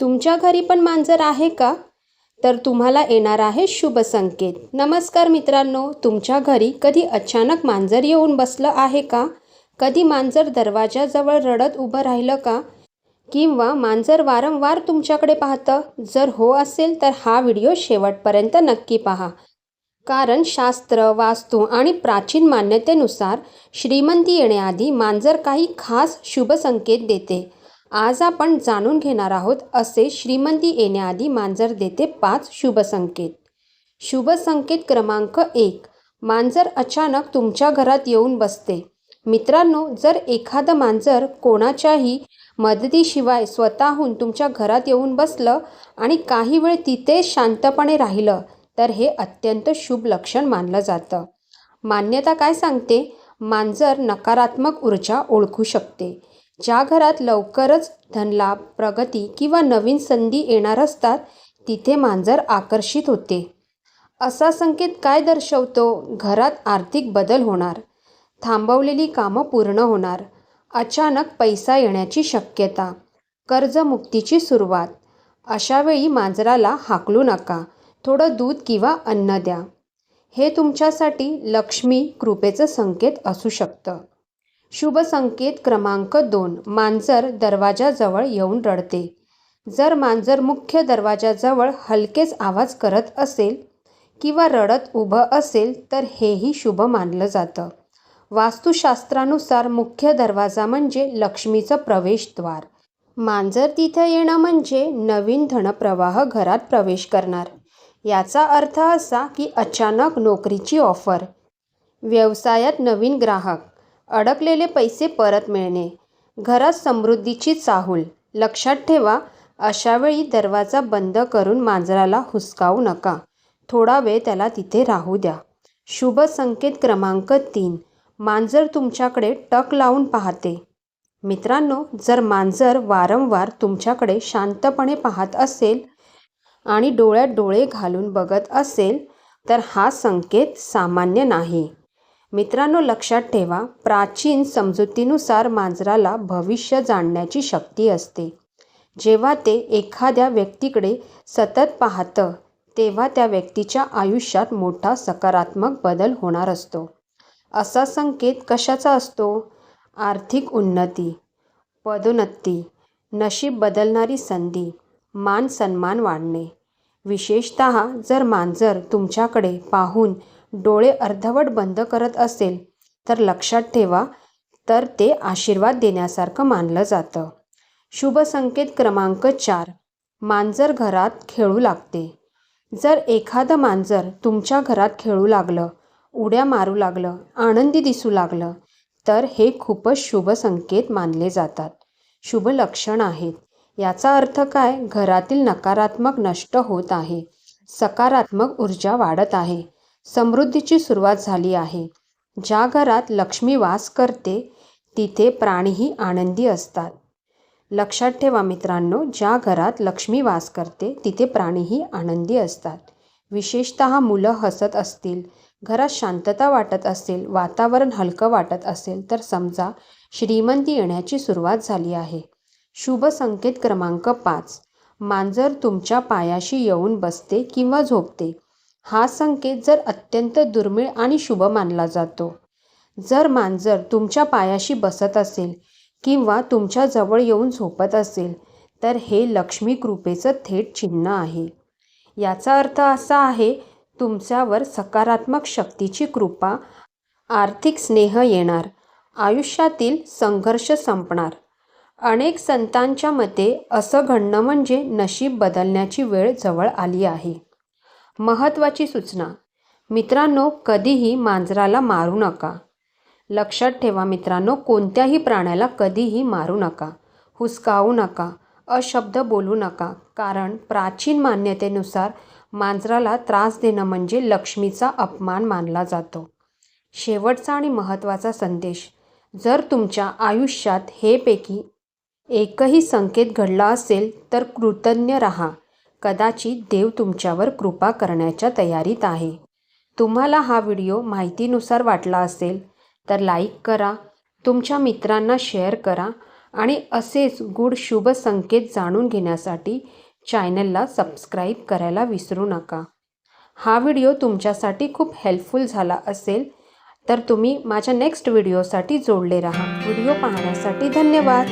तुमच्या घरी पण मांजर आहे का? तर तुम्हाला येणार आहे शुभ संकेत. नमस्कार मित्रांनो तुमच्या घरी कधी अचानक मांजर येऊन बसलं आहे का? कधी मांजर दरवाजाजवळ रडत उभं राहिलं का? किंवा मांजर वारंवार तुमच्याकडे पाहतं? जर हो असेल तर हा व्हिडिओ शेवटपर्यंत नक्की पहा. कारण शास्त्र वास्तू आणि प्राचीन मान्यतेनुसार श्रीमंती येण्याआधी मांजर काही खास शुभ संकेत देते. आज आपण जाणून घेणार आहोत असे श्रीमंती येण्याआधी मांजर देते पाच शुभ संकेत शुभ संकेत क्रमांक एक. मांजर अचानक तुमच्या घरात येऊन बसते. मित्रांनो जर एखादं मांजर कोणाच्याही मदतीशिवाय स्वतःहून तुमच्या घरात येऊन बसलं आणि काही वेळ तिथे शांतपणे राहिलं तर हे अत्यंत शुभ लक्षण मानलं जातं. मान्यता काय सांगते? मांजर नकारात्मक ऊर्जा ओळखू शकते. ज्या घरात लवकरच धनलाभ प्रगती किंवा नवीन संधी येणार असतात तिथे मांजर आकर्षित होते. असा संकेत काय दर्शवतो? घरात आर्थिक बदल होणार. थांबवलेली कामं पूर्ण होणार. अचानक पैसा येण्याची शक्यता. कर्जमुक्तीची सुरुवात. अशावेळी मांजराला हाकलू नका. थोडं दूध किंवा अन्न द्या. हे तुमच्यासाठी लक्ष्मी कृपेचं संकेत असू शकतं. शुभ संकेत क्रमांक दोन. मांजर दरवाजाजवळ येऊन रडते. जर मांजर मुख्य दरवाजाजवळ हलकेच आवाज करत असेल किंवा रडत उभं असेल तर हेही शुभ मानलं जातं. वास्तुशास्त्रानुसार मुख्य दरवाजा म्हणजे लक्ष्मीचं प्रवेशद्वार. मांजर तिथं येणं म्हणजे नवीन धनप्रवाह घरात प्रवेश करणार. याचा अर्थ असा की अचानक नोकरीची ऑफर. व्यवसायात नवीन ग्राहक. अडकलेले पैसे परत मिळणे. घरात समृद्धीची चाहूल. लक्षात ठेवा अशावेळी दरवाजा बंद करून मांजराला हुसकावू नका. थोडा वेळ त्याला तिथे राहू द्या. शुभ संकेत क्रमांक तीन. मांजर तुमच्याकडे टक लावून पाहते. मित्रांनो जर मांजर वारंवार तुमच्याकडे शांतपणे पाहत असेल आणि डोळ्यात डोळे घालून बघत असेल तर हा संकेत सामान्य नाही. मित्रांनो लक्षात ठेवा प्राचीन समजुतीनुसार मांजराला भविष्य जाणण्याची शक्ती असते. जेव्हा ते एखाद्या व्यक्तीकडे सतत पाहतं तेव्हा त्या व्यक्तीच्या आयुष्यात मोठा सकारात्मक बदल होणार असतो. असा संकेत कशाचा असतो? आर्थिक उन्नती पदोन्नती नशीब बदलणारी संधी मान सन्मान वाढणे. विशेषत जर मांजर तुमच्याकडे पाहून डोळे अर्धवट बंद करत असेल तर लक्षात ठेवा तर ते आशीर्वाद देण्यासारखं मानलं जातं. शुभ संकेत क्रमांक चार. मांजर घरात खेळू लागते. जर एखादं मांजर तुमच्या घरात खेळू लागलं उड्या मारू लागलं आनंदी दिसू लागलं तर हे खूपच शुभ संकेत मानले जातात. शुभ लक्षण आहेत. याचा अर्थ काय? घरातील नकारात्मक नष्ट होत आहे. सकारात्मक ऊर्जा वाढत आहे. समृद्धीची सुरुवात झाली आहे. ज्या घरात लक्ष्मी वास करते तिथे प्राणीही आनंदी असतात. लक्षात ठेवा मित्रांनो ज्या घरात लक्ष्मी वास करते तिथे प्राणीही आनंदी असतात. विशेषत मुलं हसत असतील घरात शांतता वाटत असेल वातावरण हलकं वाटत असेल तर समजा श्रीमंती येण्याची सुरुवात झाली आहे. शुभ संकेत क्रमांक पाच. मांजर तुमच्या पायाशी येऊन बसते किंवा झोपते. हा संकेत जर अत्यंत दुर्मिळ आणि शुभ मानला जातो. जर मांजर तुमच्या पायाशी बसत असेल किंवा तुमच्या जवळ येऊन झोपत असेल तर हे लक्ष्मी कृपेचं थेट चिन्ह आहे. याचा अर्थ असा आहे तुमच्यावर सकारात्मक शक्तीची कृपा आर्थिक स्नेह येणार आयुष्यातील संघर्ष संपणार. अनेक संतांच्या मते असं घडणं म्हणजे नशीब बदलण्याची वेळ जवळ आली आहे. महत्त्वाची सूचना. मित्रांनो कधीही मांजराला मारू नका. लक्षात ठेवा मित्रांनो कोणत्याही प्राण्याला कधीही मारू नका. हुसकावू नका. अशब्द बोलू नका. कारण प्राचीन मान्यतेनुसार मांजराला त्रास देणं म्हणजे लक्ष्मीचा अपमान मानला जातो. शेवटचा आणि महत्त्वाचा संदेश. जर तुमच्या आयुष्यात हेपैकी एकही संकेत घडला असेल तर कृतज्ञ राहा. कदाचित देव तुमच्यावर कृपा करण्याच्या तयारीत आहे. तुम्हाला हा व्हिडिओ माहितीनुसार वाटला असेल तर लाईक करा तुमच्या मित्रांना शेअर करा आणि असेच गुड शुभ संकेत जाणून घेण्यासाठी चॅनलला सबस्क्राईब करायला विसरू नका. हा व्हिडिओ तुमच्यासाठी खूप हेल्पफुल झाला असेल तर तुम्ही माझ्या नेक्स्ट व्हिडिओसाठी जोडले राहा. व्हिडिओ पाहण्यासाठी धन्यवाद.